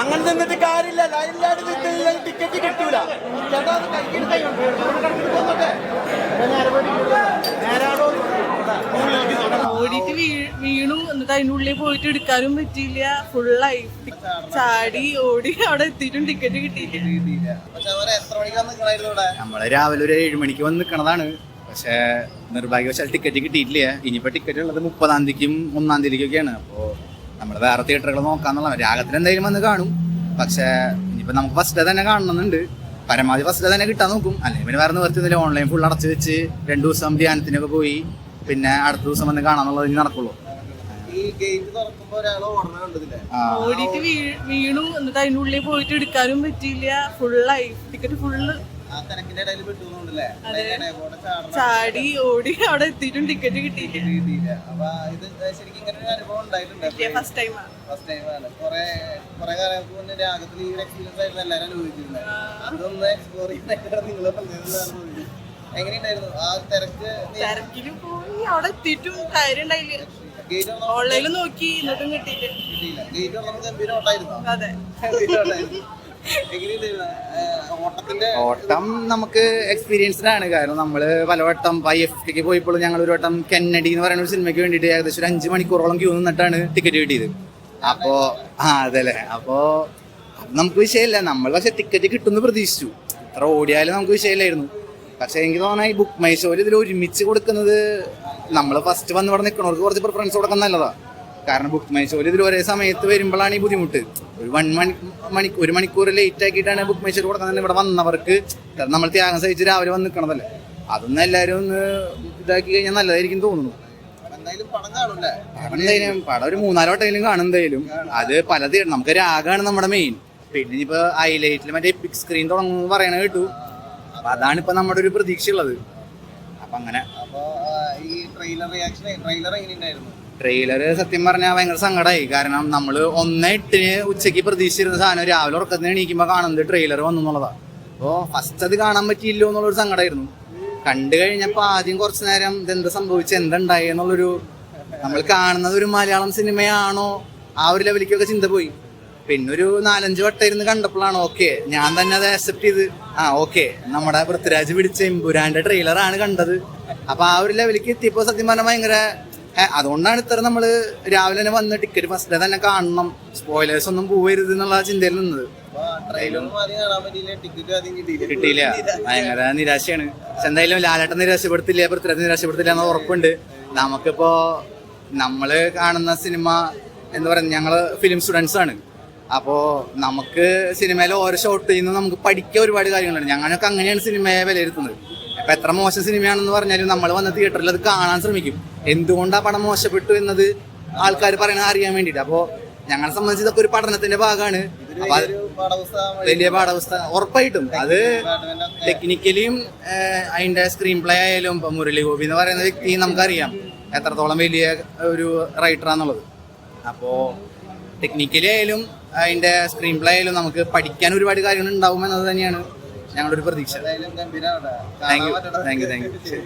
അങ്ങനെ നിന്നിട്ട് കാര്യമില്ല. ലൈനിലാണ് നിന്നില്ല. ടിക്കറ്റ് കിട്ടൂല. ചേട്ടാ വീണു. എന്നിട്ട് അതിന്റെ ഉള്ളിൽ പോയിട്ട് എടുക്കാനും പറ്റിയില്ല. ഫുള്ളായി ചാടി ഓടി അവിടെ എത്തിയിട്ടും ടിക്കറ്റ് കിട്ടിയില്ല. നമ്മൾ രാവിലെ ഒരു ഏഴുമണിക്ക് വന്ന് നിക്കണതാണ്. പക്ഷേ നിർഭാഗ്യവശാൽ ടിക്കറ്റ് കിട്ടിയിട്ടില്ല. ഇനിയിപ്പോൾ ടിക്കറ്റ് ഉള്ളത് മുപ്പതാം തീയതിക്കും ഒന്നാം തീയതിക്കൊക്കെയാണ്. അപ്പോൾ നമ്മൾ വേറെ തിയേറ്ററുകൾ നോക്കാന്നുള്ള രാഗത്തിന് എന്തായാലും വന്ന് കാണും. പക്ഷേ ഇനിയിപ്പോൾ നമുക്ക് ഫസ്റ്റ് തന്നെ കാണണമെന്നുണ്ട്. പരമാവധി ഫസ്റ്റ് തന്നെ കിട്ടാൻ നോക്കും. അല്ലെങ്കിൽ പിന്നെ വേറെ നിവർത്തിയൊന്നുമില്ല ഓൺലൈൻ ഫുൾ അടച്ച് വെച്ച് രണ്ടു ദിവസം ധ്യാനത്തിനൊക്കെ പോയി. പിന്നെ അടുത്ത ദിവസം വന്ന് കാണാന്നുള്ളത് ഇനി നടക്കുള്ളൂ. ഓടിയിട്ട് വീണു. എന്നിട്ട് അതിനുള്ളിൽ പോയിട്ട് എടുക്കാനും പറ്റിയില്ല. ഫുള്ളായി ടിക്കറ്റ് ഫുള്ള് ചാടി ഓടി അവിടെ എത്തിയിട്ടും ടിക്കറ്റ് കിട്ടിയില്ല. കിട്ടിയില്ല അപ്പൊ ശരിക്കും ഇങ്ങനെ ഒരു അനുഭവം ഉണ്ടായിട്ടുണ്ട്. ഫസ്റ്റ് ടൈമാണ് ഫസ്റ്റ് ടൈമാണ് കുറെ കുറെ കാലങ്ങൾക്ക് മുന്നേ രാഗത്തിൽ ഈ ഒരു എക്സ്പീരിയൻസ് ആയിരുന്നു എല്ലാവരും അനുഭവിച്ചിരുന്നത്. അതൊന്ന് എക്സ്പ്ലോർ നിങ്ങൾ എങ്ങനെയുണ്ടായിരുന്നു? ആ തിരക്ക് തിരക്കിൽ പോയി. അവിടെ എത്തിയിട്ടും ഓൺലൈനിൽ നോക്കി എന്നിട്ടും കിട്ടിയില്ല. ഗേറ്റ് നമുക്ക് ഗംഭീരം അതെ. ഓട്ടം നമുക്ക് എക്സ്പീരിയൻസ്ഡ് ആണ്. കാരണം നമ്മൾ പലവട്ടം ഐ എഫ് ടിക്ക് പോയപ്പോൾ ഞങ്ങൾ ഒരു വട്ടം കെന്നഡി എന്ന് പറയുന്ന ഒരു സിനിമയ്ക്ക് വേണ്ടിയിട്ട് ഏകദേശം ഒരു അഞ്ച് മണിക്കൂറോളം ക്യൂ നിന്നിട്ടാണ് ടിക്കറ്റ് കിട്ടിയത്. അപ്പോ ആ അതെല്ലേ. അപ്പോ നമുക്ക് വിഷയമില്ല. നമ്മൾ പക്ഷെ ടിക്കറ്റ് കിട്ടുമെന്ന് പ്രതീക്ഷിച്ചു. ഇത്ര ഓടിയാലും നമുക്ക് വിഷയമില്ലായിരുന്നു. പക്ഷെ എനിക്ക് തോന്നുന്ന ഈ ബുക്ക് മൈ ഷോയിൽ ഇതിൽ ഒരുമിച്ച് കൊടുക്കുന്നത് നമ്മൾ ഫസ്റ്റ് വന്ന് ഇവിടെ നിൽക്കണവർക്ക് കുറച്ച് പ്രിഫറൻസ് കൊടുക്കാൻ നല്ലതാ. കാരണം ബുക്ക് മൈ ഷോ ഇതിൽ ഒരേ സമയത്ത് വരുമ്പോഴാണ് ഈ ബുദ്ധിമുട്ട്. ഒരു വൺ മണി മണി ഒരു മണിക്കൂർ ലേറ്റ് ആക്കിയിട്ടാണ് ബുക്ക് മൈ ഷോ കൊടുക്കാൻ തന്നെ ഇവിടെ വന്നവർക്ക് നമ്മൾ ത്യാഗം സഹിച്ച് രാവിലെ വന്ന് നിൽക്കണതല്ലേ അതൊന്നും എല്ലാവരും ഒന്ന് ഇതാക്കി കഴിഞ്ഞാൽ നല്ലതായിരിക്കും തോന്നുന്നു. എന്തായാലും പടം ഒരു മൂന്നാൽ വട്ടമെങ്കിലും കാണും എന്തായാലും. അത് പല നമുക്ക് രാഗമാണ് നമ്മുടെ മെയിൻ പിന്നെ ഇനിയിപ്പോ ഹൈലൈറ്റിൽ മറ്റേ പിക് സ്ക്രീൻ തുടങ്ങുന്നു പറയണ കേട്ടു. അപ്പൊ അതാണ് ഇപ്പൊ നമ്മുടെ ഒരു പ്രതീക്ഷ ഉള്ളത് അപ്പൊ അങ്ങനെ. അപ്പൊ ഈ ട്രെയിലർ റിയാക്ഷൻ ട്രെയിലർ എങ്ങനെയുണ്ടായിരുന്നു? ട്രെയിലർ സത്യം പറഞ്ഞാൽ ഭയങ്കര സങ്കടമായി കാരണം നമ്മൾ ഒന്ന് എട്ടിന് ഉച്ചയ്ക്ക് പ്രതീക്ഷിച്ചിരുന്ന സാധനം രാവിലെ ഉറക്കത്തിന് എണീക്കുമ്പോൾ കാണുന്നത് ട്രെയിലർ വന്നു എന്നുള്ളതാ. അപ്പോൾ ഫസ്റ്റ് അത് കാണാൻ പറ്റിയില്ലോ എന്നുള്ളൊരു സങ്കടമായിരുന്നു കണ്ടു കഴിഞ്ഞപ്പോൾ ആദ്യം കുറച്ച് നേരം ഇതെന്ത് സംഭവിച്ചു എന്തുണ്ടായി എന്നുള്ളൊരു നമ്മൾ കാണുന്നത് ഒരു മലയാളം സിനിമയാണോ? ആ ഒരു ലെവലിലേക്കൊക്കെ ചിന്ത പോയി. പിന്നെ ഒരു നാലഞ്ച് വട്ടം ഇരുന്ന് കണ്ടപ്പോഴാണ് ഓക്കെ ഞാൻ തന്നെ അത് ആക്സെപ്റ്റ് ചെയ്ത് ആ ഓക്കെ നമ്മുടെ പൃഥ്വിരാജ് പിടിച്ച എമ്പുരാന്റെ ട്രെയിലറാണ് കണ്ടത്. അപ്പൊ ആ ഒരു ലെവലിലേക്ക് എത്തിയപ്പോൾ സത്യം പറഞ്ഞാൽ ഭയങ്കര അതുകൊണ്ടാണ് ഇത്ര നമ്മൾ രാവിലെ തന്നെ വന്ന് ടിക്കറ്റ് ഫസ്റ്റ് ഡേ തന്നെ കാണണം. സ്പോയിലേഴ്സ് ഒന്നും പോവരുത് എന്നുള്ള ചിന്തയിൽ നിന്നത്. കിട്ടിയില്ല. ഭയങ്കര നിരാശയാണ്. പക്ഷെ എന്തായാലും ലാലേട്ടൻ നിരാശപ്പെടുത്തില്ല പൃഥ്വിരാജ് നിരാശപ്പെടുത്തില്ല എന്ന് ഉറപ്പുണ്ട്. നമുക്കിപ്പോ നമ്മൾ കാണുന്ന സിനിമ എന്താ പറയുക ഞങ്ങൾ ഫിലിം സ്റ്റുഡൻസ് ആണ്. അപ്പോ നമുക്ക് സിനിമയിലെ ഓരോ ഷോട്ട് ചെയ്യുന്ന നമുക്ക് പഠിക്കാൻ ഒരുപാട് കാര്യങ്ങളുണ്ട്. ഞങ്ങൾക്ക് അങ്ങനെയാണ് സിനിമയെ വിലയിരുത്തുന്നത്. ഇപ്പൊ എത്ര മോശം സിനിമയാണെന്ന് പറഞ്ഞാലും നമ്മൾ വന്ന തിയേറ്ററിൽ അത് കാണാൻ ശ്രമിക്കും. എന്തുകൊണ്ട് ആ പടം മോശപ്പെട്ടു എന്നത് ആൾക്കാർ പറയണത് അറിയാൻ വേണ്ടിയിട്ട്. അപ്പോൾ ഞങ്ങളെ സംബന്ധിച്ച് ഇതൊക്കെ ഒരു പഠനത്തിന്റെ ഭാഗമാണ്. അപ്പൊ വലിയ പാഠപുസ്ത ഉറപ്പായിട്ടും. അത് ടെക്നിക്കലിയും അതിന്റെ സ്ക്രീൻ പ്ലേ ആയാലും ഇപ്പൊ മുരളി ഗോപി എന്ന് പറയുന്ന വ്യക്തി നമുക്കറിയാം എത്രത്തോളം വലിയ ഒരു റൈറ്ററാന്നുള്ളത് അപ്പോ ടെക്നിക്കലി ആയാലും അതിന്റെ സ്ക്രീൻ പ്ലേ ആയാലും നമുക്ക് പഠിക്കാൻ ഒരുപാട് കാര്യങ്ങൾ ഉണ്ടാവും എന്നത് തന്നെയാണ്. ഞങ്ങളുടെ ഒരു പ്രതീക്ഷ thank you thank you thank you